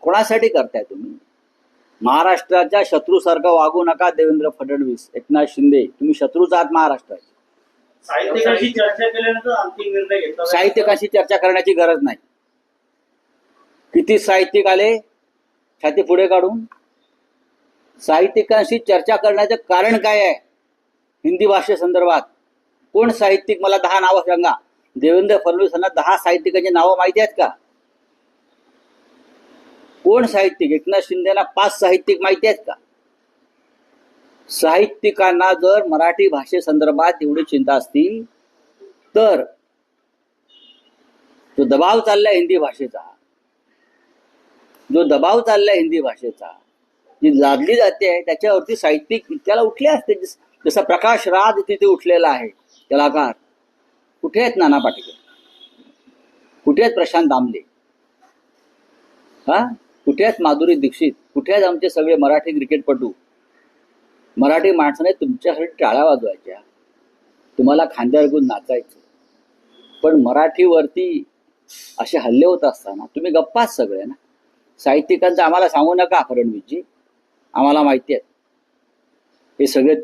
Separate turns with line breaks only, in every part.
कोणासाठी करताय तुम्ही? महाराष्ट्राच्या शत्रूसारखं वागू नका देवेंद्र फडणवीस एकनाथ शिंदे. तुम्ही शत्रूच आहात महाराष्ट्राचे.
साहित्यिकांशी चर्चा केल्यानंतर अंतिम निर्णय घेतला जाईल.
साहित्यिकांशी चर्चा करण्याची गरज नाही. किती साहित्यिक आले छाती पुढे काढून. साहित्यिकांशी चर्चा करण्याचं कारण काय आहे? हिंदी भाषेसंदर्भात कोण साहित्यिक? मला दहा नावं सांगा. देवेंद्र फडणवीस यांना दहा साहित्यिकांची नावं माहिती आहेत का? कोण साहित्यिक? एकनाथ शिंदेना पाच साहित्यिक माहिती आहेत का? साहित्यिकांना जर मराठी भाषेसंदर्भात एवढी चिंता असती तर जो दबाव चाललाय हिंदी भाषेचा जो दबाव चाललाय हिंदी भाषेचा जी लादली जाते त्याच्यावरती साहित्यिक त्याला उठले असते जसा प्रकाश राज तिथे उठलेला आहे कलाकार. कुठे आहेत नाना पाटील? कुठे आहेत प्रशांत दामले? हा? कुठे आहेत माधुरी दीक्षित कुठे आहेत आमचे सगळे मराठी क्रिकेटपटू मराठी माणसाने तुमच्यासाठी टाळ्या वाजवायच्या. तुम्हाला खांद्यावर घेऊन नाचायचं. पण मराठीवरती असे हल्ले होत असताना तुम्ही गप्पाच सगळे ना. साहित्यिकांचं आम्हाला सांगू नका फडणवीसजी. आम्हाला माहिती आहे. हे सगळे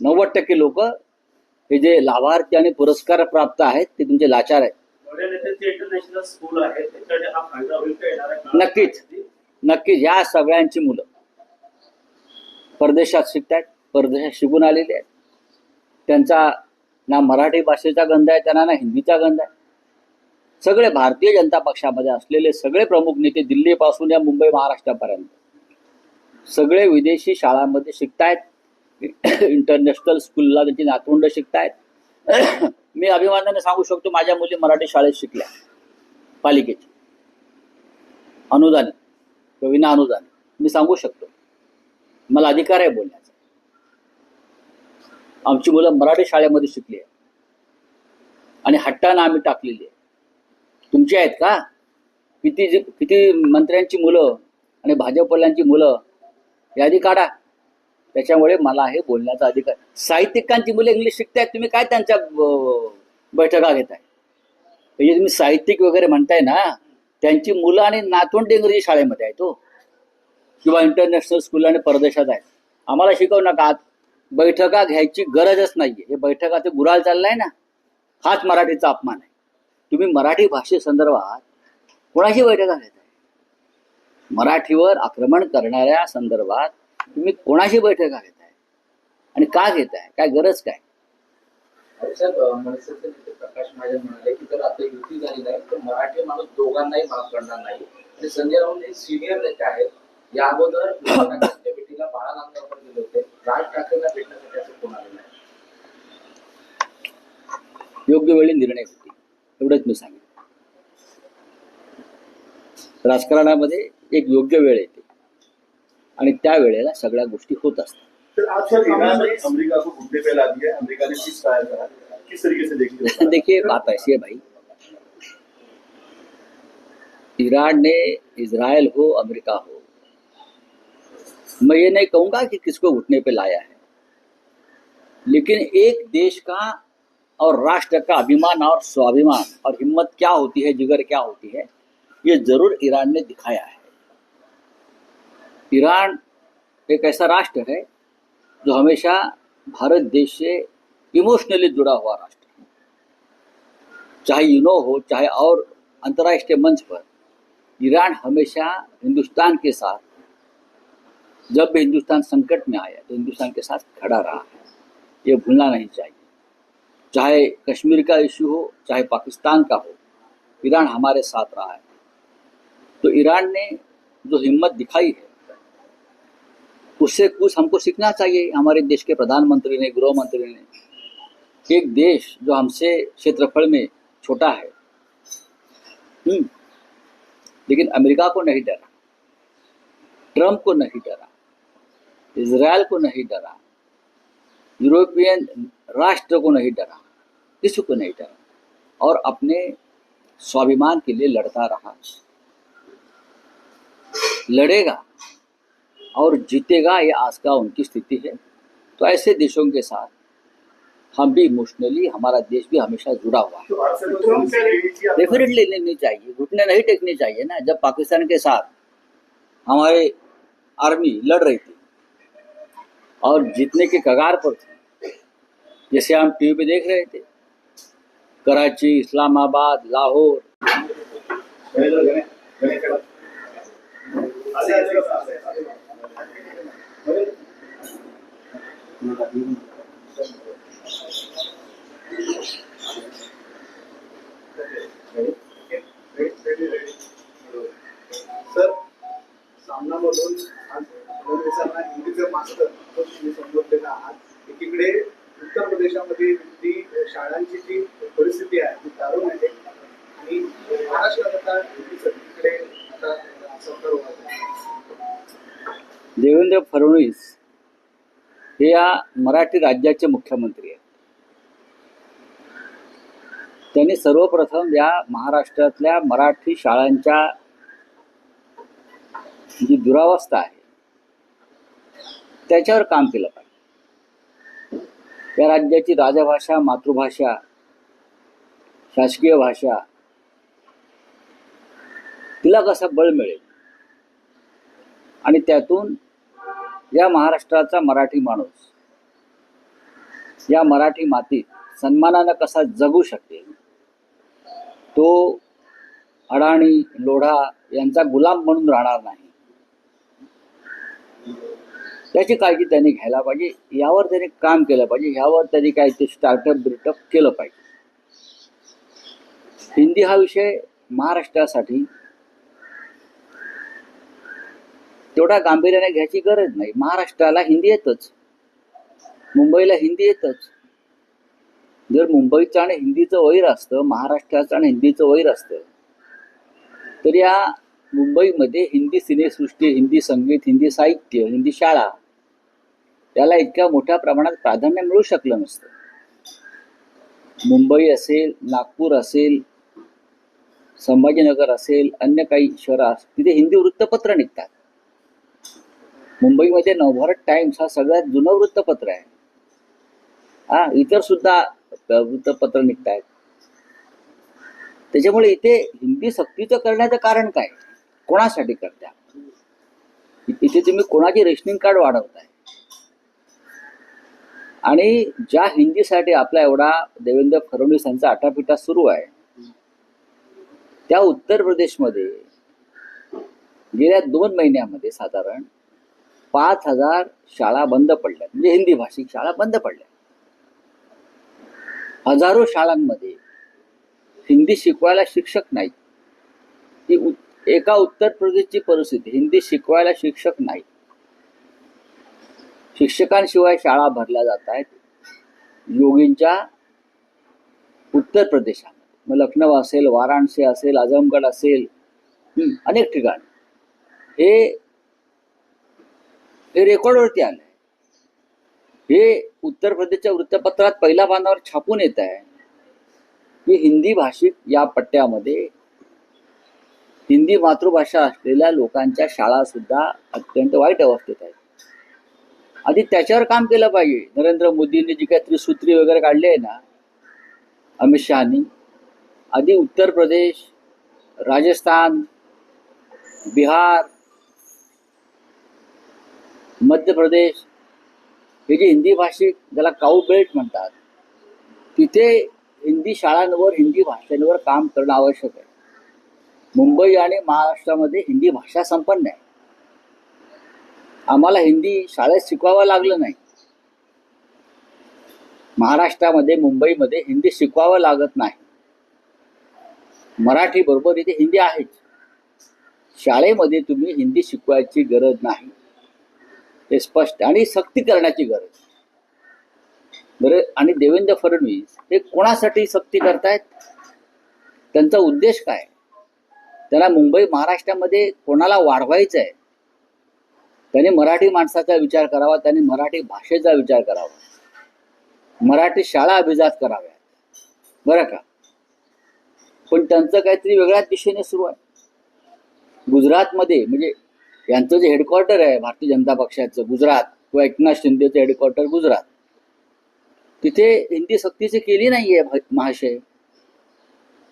नव्वद टक्के लोक हे जे लाभार्थी आणि पुरस्कार प्राप्त आहेत ते तुमचे लाचार आहेत? नक्कीच. नक्कीच या सगळ्यांची मुलं. परदेशात शिकतायत परदेशात शिकून आलेली आहेत. त्यांचा ना मराठी भाषेचा गंध आहे त्यांना ना हिंदीचा गंध आहे. सगळे भारतीय जनता पक्षामध्ये असलेले सगळे प्रमुख नेते दिल्लीपासून या मुंबई महाराष्ट्रापर्यंत. सगळे विदेशी शाळांमध्ये शिकतायत. इंटरनॅशनल स्कूलला त्यांची नातवंड शिकतायत. मी अभिमानाने सांगू शकतो माझ्या मुली मराठी शाळेत शिकल्या. पालिकेची. अनुदान विना अनुदान. मी सांगू शकतो. मला अधिकार आहे बोलण्याचा. आमची मुलं मराठी शाळेमध्ये शिकली आहे आणि हट्टानं आम्ही टाकलेली आहे तुमची आहेत का? किती जे- किती मंत्र्यांची मुलं आणि भाजपवाल्यांची मुलं यादी काढा. त्याच्यामुळे मला हे बोलण्याचा अधिकार. साहित्यिकांची मुलं इंग्लिश शिकतायत तुम्ही काय त्यांच्या बैठका घेताय? म्हणजे तुम्ही साहित्यिक वगैरे म्हणताय ना त्यांची मुलं आणि नातवंड इंग्रजी शाळेमध्ये आहेत हो. किंवा इंटरनॅशनल स्कूल आणि परदेशात आहेत. आम्हाला शिकवू नका बैठका घ्यायची गरजच नाहीये. हे बैठकाचे गुराल चाललाय ना. हाच मराठीचा अपमान आहे. तुम्ही मराठी भाषेसंदर्भात कोणाशी बैठका घेताय? मराठीवर आक्रमण करणाऱ्या संदर्भात तुम्ही कोणाशी बैठका घेताय? आणि का घेताय? काय गरज काय?
प्रकाश महाजन म्हणाले की जर आता युती झाली नाही तर मराठी माणूस दोघांनाही माफ करणार नाही. आणि संजय राऊत हे सिनियर नेते आहेत. या अगोदर भेटीला बाळा नांदगावकर गेले होते. राज ठाकरेंना भेटण्यासाठी असं कोण आहे
योग्य वेळी निर्णय होतील. एवढंच मी सांगेन. राजकारणामध्ये एक योग्य वेळ येते. आणि त्या वेळेला सगळ्या गोष्टी होत असतात.
ने अमेरिका को घुटने पे ला दिया अमेरिका ने सीज फायर करा दिया। किस तरीके से देखते
देखिए बात ऐसी है भाई। ईरान ने इसराइल हो अमेरिका हो। मैं ये नहीं कहूँगा कि किसको घुटने पे लाया है। लेकिन एक देश का और राष्ट्र का अभिमान और स्वाभिमान और हिम्मत क्या होती है जिगर क्या होती है ये ज़रूर ईरान ने दिखाया है। ईरान एक ऐसा राष्ट्र है जो हमेशा भारत देश से इमोशनली जुड़ा हुआ राष्ट्र है। चाहे यूनो हो, चाहे और अंतर्राष्ट्रीय मंच पर, ईरान हमेशा हिंदुस्तान के साथ जब भी हिंदुस्तान संकट में आया तो हिंदुस्तान के साथ खड़ा रहा है। ये भूलना नहीं चाहिए। चाहे कश्मीर का इशू हो, चाहे पाकिस्तान का हो, ईरान हमारे साथ रहा है। तो ईरान ने जो हिम्मत दिखाई है उससे कुछ हमको सीखना चाहिए। हमारे देश के प्रधानमंत्री ने गृह मंत्री ने। एक देश जो हमसे क्षेत्रफल में छोटा है। हम्म, लेकिन अमेरिका को नहीं डरा। ट्रंप को नहीं डरा। इसराइल को नहीं डरा। यूरोपियन राष्ट्र को नहीं डरा। किसी को नहीं डरा। और अपने स्वाभिमान के लिए लड़ता रहा। लड़ेगा। और जीतेगा, ये आज का उनकी स्थिति है। तो ऐसे देशों के साथ हम भी इमोशनली हमारा देश भी हमेशा जुड़ा हुआ डेफिनेटली लेनी चाहिए, घुटने नहीं टेकने चाहिए ना। जब पाकिस्तान के साथ हमारे आर्मी लड़ रही थी और जीतने के कगार पर थी, जैसे हम टीवी पे देख रहे थे, कराची, इस्लामाबाद, लाहौर।
सर सामनामधून आज फडणवीसांना हिंदीचं मास्टर असं तुम्ही संबोधलेलं आहात. एकीकडे उत्तर प्रदेशामध्ये हिंदी शाळांची जी परिस्थिती आहे ती दारुण आहे. आणि महाराष्ट्रात आता हिंदी सगळीकडे आता सरकार
देवेंद्र फडणवीस हे या मराठी राज्याचे मुख्यमंत्री आहेत. त्यांनी सर्वप्रथम या महाराष्ट्रातल्या मराठी शाळांच्या जी दुरावस्था आहे त्याच्यावर काम केलं पाहिजे. या राज्याची राजभाषा मातृभाषा शासकीय भाषा तिला कसा बळ मिळेल? आणि त्यातून या महाराष्ट्राचा मराठी माणूस. या मराठी मातीत सन्मानानं कसा जगू शकेल? तो अडाणी लोढा यांचा गुलाम म्हणून राहणार नाही. त्याची काळजी त्यांनी घ्यायला पाहिजे. यावर त्यांनी काम केलं पाहिजे. यावर त्यांनी काय ते स्टार्टअप ब्रिटअप केलं पाहिजे. हिंदी हा विषय महाराष्ट्रासाठी तेवढा गांभीर्याने घ्यायची गरज नाही. महाराष्ट्राला हिंदी येतच. मुंबईला हिंदी येतच. जर मुंबईचं आणि हिंदीचं वैर असतं महाराष्ट्राचं आणि हिंदीचं वैर असतं तर या मुंबईमध्ये हिंदी सिनेसृष्टी हिंदी संगीत हिंदी साहित्य हिंदी शाळा याला इतक्या मोठ्या प्रमाणात प्राधान्य मिळू शकलं नसतं. मुंबई असेल नागपूर असेल संभाजीनगर असेल अन्य काही शहरं अस- तिथे हिंदी वृत्तपत्र निघतात. मुंबईमध्ये नवभारत टाइम्स हा सगळ्यात जुनं वृत्तपत्र आहे. हा इतर सुद्धा वृत्तपत्र निघत आहेत त्याच्यामुळे इथे हिंदी सक्तीचं करण्याचं कारण काय? कोणासाठी करत्या इथे तुम्ही कोणाची रेशनिंग कार्ड वाढवताय? आणि ज्या हिंदीसाठी आपला एवढा देवेंद्र फडणवीस यांचा आटापिटा सुरू आहे त्या उत्तर प्रदेशमध्ये गेल्या दोन महिन्यामध्ये साधारण पाच हजार शाळा बंद पडल्या. म्हणजे हिंदी भाषिक शाळा बंद पडल्या. हजारो शाळांमध्ये हिंदी शिकवायला शिक्षक नाही ही एका उत्तर प्रदेशची परिस्थिती हिंदी शिकवायला शिक्षक नाही शिक्षकांशिवाय शाळा भरल्या जात आहेत. योगींच्या उत्तर प्रदेशात. मग लखनौ असेल वाराणसी असेल आझमगड असेल अनेक ठिकाणी. हे हे रेकॉर्डवरती आलंय. हे उत्तर प्रदेशच्या वृत्तपत्रात पहिल्या पानावर छापून येत आहे की हिंदी भाषिक या पट्ट्यामध्ये हिंदी मातृभाषा असलेल्या लोकांच्या शाळा सुद्धा अत्यंत वाईट अवस्थेत आहेत. आधी त्याच्यावर काम केलं पाहिजे. नरेंद्र मोदींनी जी काही त्रिसूत्री वगैरे काढली आहे ना अमित शहानी आधी उत्तर प्रदेश राजस्थान बिहार मध्य प्रदेश हे जे हिंदी भाषिक ज्याला काऊ बेल्ट म्हणतात तिथे हिंदी शाळांवर हिंदी भाषांवर काम करणं आवश्यक आहे. मुंबई आणि महाराष्ट्रामध्ये हिंदी भाषा संपन्न आहे. आम्हाला हिंदी शाळेत शिकवावं लागलं नाही. महाराष्ट्रामध्ये मुंबईमध्ये हिंदी शिकवावं लागत नाही. मराठी बरोबर इथे हिंदी आहेच. शाळेमध्ये तुम्ही हिंदी शिकवायची गरज नाही. हे स्पष्ट आणि सक्ती करण्याची गरज. बरं आणि देवेंद्र फडणवीस हे कोणासाठी सक्ती करतायत? त्यांचा उद्देश काय? त्यांना मुंबई महाराष्ट्रामध्ये कोणाला वाढवायचं आहे त्यांनी मराठी माणसाचा विचार करावा त्यांनी मराठी भाषेचा विचार करावा. मराठी शाळा अभिजात कराव्यात. बरं का? पण त्यांचं काहीतरी वेगळ्याच दिशेने सुरू आहे. गुजरातमध्ये म्हणजे यांचं जे हेडक्वार्टर आहे भारतीय जनता पक्षाचं गुजरात किंवा एकनाथ शिंदेचं हेडक्वार्टर गुजरात. तिथे हिंदी सक्तीची केली नाहीये महाशय.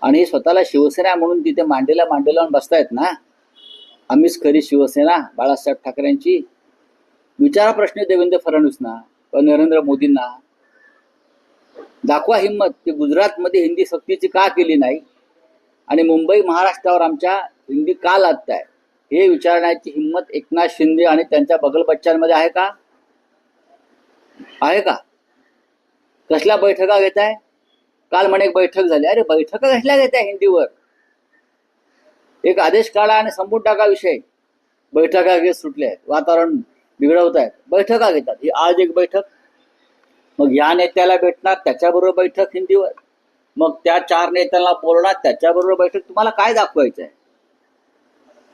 आणि स्वतःला शिवसेना म्हणून तिथे मांडेला मांडेला लावून बसतायत ना? आम्हीच खरी शिवसेना बाळासाहेब ठाकरेंची. विचारा प्रश्न देवेंद्र फडणवीसना किंवा नरेंद्र मोदींना. दाखवा हिंमत की गुजरातमध्ये हिंदी सक्तीची का केली नाही? आणि मुंबई महाराष्ट्रावर आमच्या हिंदी का लादताय हे विचारण्याची हिंमत एकनाथ शिंदे आणि त्यांच्या बगलबच्च्यांमध्ये आहे का? आहे का? कसल्या बैठका घेत आहे? काल म्हणे एक बैठक झाली. अरे बैठका कसल्या घेत आहे हिंदीवर? एक आदेश काढा आणि संपून टाका विषय. बैठका घेत सुटले आहेत. वातावरण बिघडवत आहेत. बैठका घेतात. ही आज एक बैठक. मग या नेत्याला भेटणार त्याच्याबरोबर बैठक हिंदीवर. मग त्या चार नेत्यांना बोलणार त्याच्याबरोबर बैठक. तुम्हाला काय दाखवायचं आहे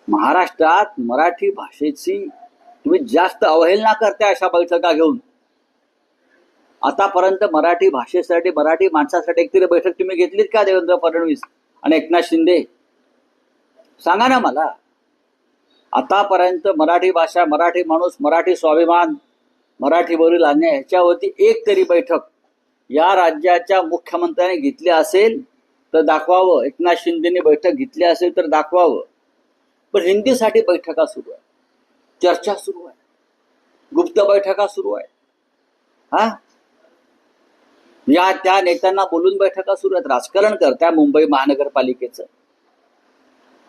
महाराष्ट्रात मराठी भाषेची तुम्ही जास्त अवहेलना करता अशा बैठका घेऊन. आतापर्यंत मराठी भाषेसाठी मराठी माणसासाठी एकतरी बैठक तुम्ही घेतलीत का देवेंद्र फडणवीस आणि एकनाथ शिंदे? सांगा ना मला. आतापर्यंत मराठी भाषा मराठी माणूस मराठी स्वाभिमान मराठीवरील अन्याय ह्याच्यावरती एक तरी बैठक या राज्याच्या मुख्यमंत्र्यांनी घेतली असेल तर दाखवावं. एकनाथ शिंदेने बैठक घेतली असेल तर दाखवावं. पण हिंदीसाठी बैठका सुरू आहे चर्चा सुरू आहे. गुप्त बैठका सुरू आहे हा? या त्या नेत्यांना बोलून बैठका सुरू आहेत. राजकारण करताय मुंबई महानगरपालिकेचं.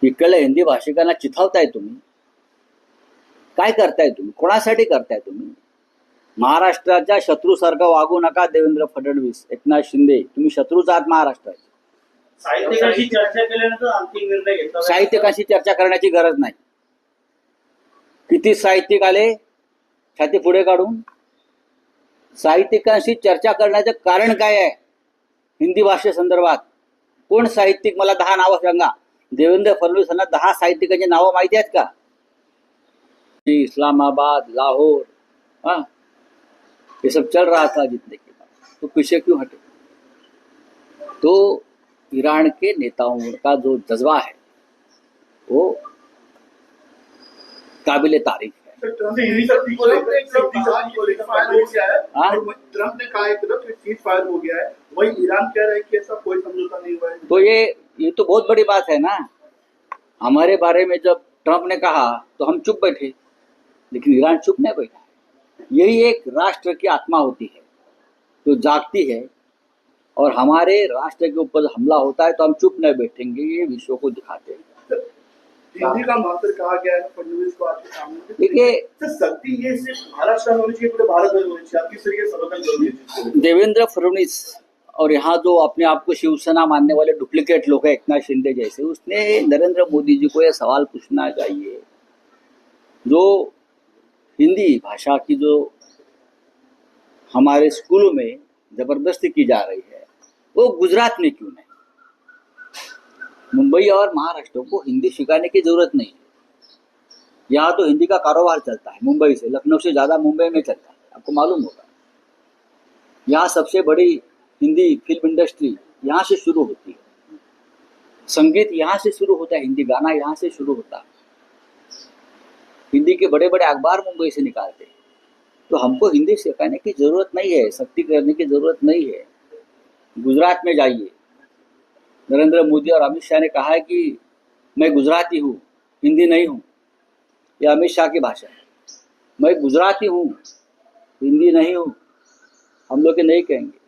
इकडल्या हिंदी भाषिकांना चिथावताय तुम्ही. काय करताय तुम्ही? कोणासाठी करताय तुम्ही? महाराष्ट्राच्या शत्रूसारखं वागू नका देवेंद्र फडणवीस एकनाथ शिंदे. तुम्ही शत्रूच आहात महाराष्ट्राचे.
साहित्यिकांशी चर्चा केल्यानंतर अंतिम निर्णय घेतला.
साहित्यिकांशी चर्चा करण्याची गरज नाही. किती साहित्यिक आले छाती पुढे काढून. साहित्यिकांशी चर्चा करण्याचं कारण काय आहे? हिंदी भाषेसंदर्भात कोण साहित्यिक? मला दहा नावं सांगा. देवेंद्र फडणवीस यांना दहा साहित्यिकांची नावं माहिती आहेत का? इस्लामाबाद लाहौर हाँ? ये सब चल रहा था जितने के बाद. तो पीछे क्यों हटे? तो ईरान के नेताओं का जो जज्बा है वो काबिल तारीफ है।
तर ट्रम्प ने हिंदी शक्ति को लेकर एक शक्ति शक्ति को लेकर फायर हो गया है
हाँ?
और वहीं ट्रम्प ने कहा एक तरफ सीज फायर हो गया है वही ईरान कह रहा है कि ऐसा कोई समझौता नहीं हुआ है।
तो ये ये तो बहुत बड़ी बात है ना। हमारे बारे में जब ट्रम्प ने कहा तो हम चुप बैठे लेकिन ईरान चुप नहीं बैठा यही एक राष्ट्र की आत्मा होती है जो जागती है और हमारे राष्ट्र के ऊपर हमला होता है तो हम चुप नहीं बैठेंगे ये विश्व को दिखाते हैं
है
देखिए
लेकर?
देवेंद्र फडणवीस और यहाँ जो अपने आप को शिवसेना मानने वाले डुप्लीकेट लोग हैं एकनाथ शिंदे जैसे उसने नरेंद्र मोदी जी को यह सवाल पूछना चाहिए जो हिंदी भाषा की जो हमारे स्कूलों में ज़बरदस्ती की जा रही है वो गुजरात में क्यों नहीं? मुंबई और महाराष्ट्र को हिंदी सिखाने की ज़रूरत नहीं यहाँ तो हिंदी का कारोबार चलता है, मुंबई से, लखनऊ से ज़्यादा मुंबई में चलता है, आपको मालूम होगा। यहाँ सबसे बड़ी हिंदी फ़िल्म इंडस्ट्री यहाँ से शुरू होती है। संगीत यहाँ से शुरू होता है, हिंदी गाना यहाँ से शुरू होता है। हिंदी के बड़े बड़े अखबार मुंबई से निकालते हैं। तो हमको हिंदी सिखाने की ज़रूरत नहीं है सख्ती करने की ज़रूरत नहीं है। गुजरात में जाइए। नरेंद्र मोदी और अमित शाह ने कहा है कि मैं गुजराती हूँ, हिंदी नहीं हूँ, यह अमित शाह की भाषा है। मैं गुजराती हूँ, हिंदी नहीं हूँ, हम लोग नहीं कहेंगे।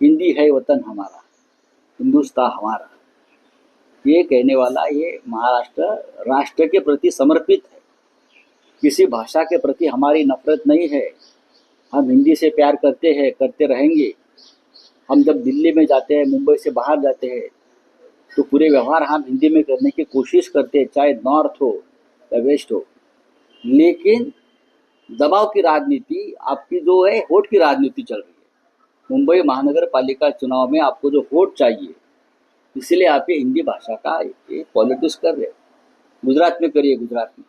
हिंदी है वतन हमारा, हिंदुस्तान हमारा। ये कहने वाला ये महाराष्ट्र राष्ट्र के प्रति समर्पित है। किसी भाषा के प्रति हमारी नफरत नहीं है। हम हिंदी से प्यार करते हैं, करते रहेंगे। हम जब दिल्ली में जाते हैं, मुंबई से बाहर जाते हैं तो पूरे व्यवहार हम हिंदी में करने की कोशिश करते हैं, चाहे नॉर्थ हो या वेस्ट हो। लेकिन दबाव की राजनीति आपकी जो है, वोट की राजनीति चल रही है। मुंबई महानगर पालिका चुनाव में आपको जो वोट चाहिए, इसलिए आप ये हिंदी भाषा का पॉलिटिक्स कर रहे हैं। गुजरात में करिए, गुजरात में।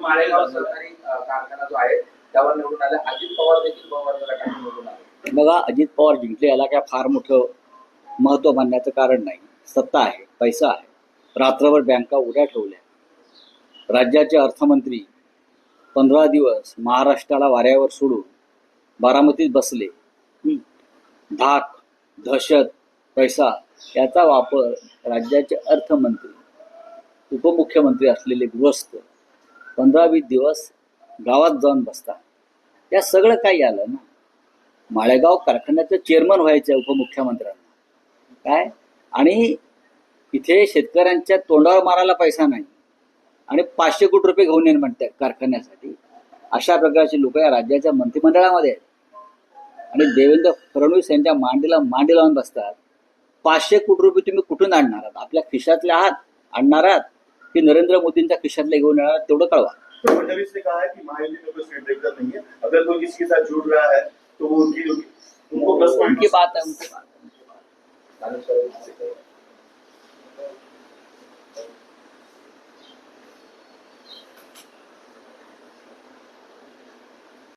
माळेगाव सहकारी अ, कारखाना जो आहे त्यावर निवडून आले. अजित पवार देखील पवार गटाकडून निवडून आले.
बघा अजित पवार जिंकले याला काय फार मोठं महत्त्व मानण्याचं कारण नाही. सत्ता आहे पैसा आहे. रात्रभर बँका उड्या ठेवल्या. राज्याचे अर्थमंत्री पंधरा दिवस महाराष्ट्राला वाऱ्यावर सोडून बारामतीत बसले. धाक दहशत पैसा याचा वापर राज्याचे अर्थमंत्री उपमुख्यमंत्री असलेले गृहस्थ पंधरा वीस दिवस गावात जाऊन बसतात. या सगळं काही आलं ना? माळेगाव कारखान्याचं चेअरमन व्हायचं आहे उपमुख्यमंत्र्यांना. काय? आणि इथे शेतकऱ्यांच्या तोंडावर मारायला पैसा नाही. आणि पाचशे कोटी रुपये घेऊन येईन म्हणतात कारखान्यासाठी. अशा प्रकारची लोक या राज्याच्या मंत्रिमंडळामध्ये आहेत. आणि देवेंद्र फडणवीस यांच्या मांडीला मांडी लावून बसतात. पाचशे कोटी रुपये तुम्ही कुठून आणणार आहात? आपल्या खिशातले आहात आणणार आहात की नरेंद्र मोदींच्या खिशातले घेऊन येणार? तेवढं कळवा.
तो फडणवीस ने कहा है कि महायुति में कोई स्टेट ब्रेकर नहीं है अगर कोई किसी के साथ जुड़ रहा है तो वो उनकी
बात है उनकी बात है